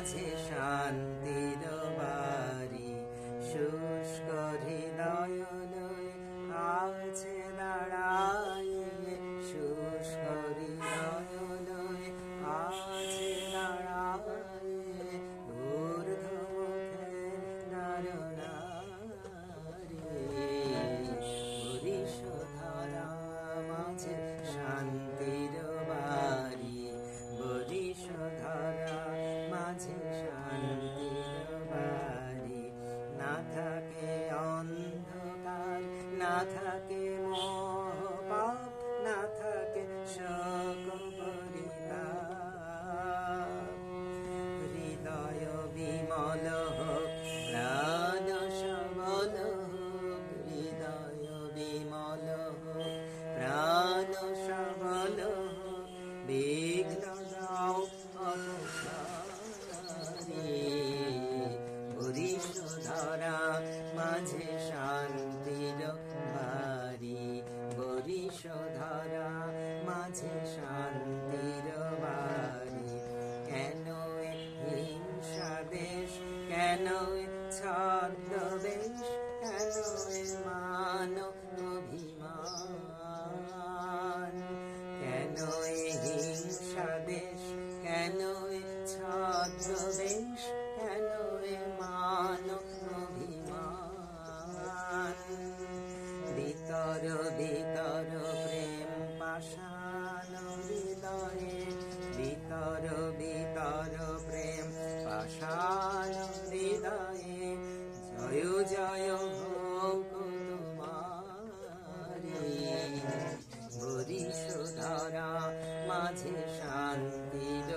মাঝে শান্তির বাড়ি শুষ্ক হৃদয় থাকে মোহ পাপ না থাকে হৃদয় বিমল প্রাণ হৃদয় বিমল প্রাণ সবল বিঘ্ন দাও অপসারী ধরা মাঝে শান্তির বরিশ মাঝে শান্তির বাড়ি কেন হিংসা দেশ? কেন ছদ্মবেশ? কেন মান অভিমান কেন হিংসা দেশ? কেন ছদ্মবেশ? ভিতর প্রেম পাশান হৃদয়ে। জয় জয় হোক তোমারি বরিশ ধরা মাঝে শান্তির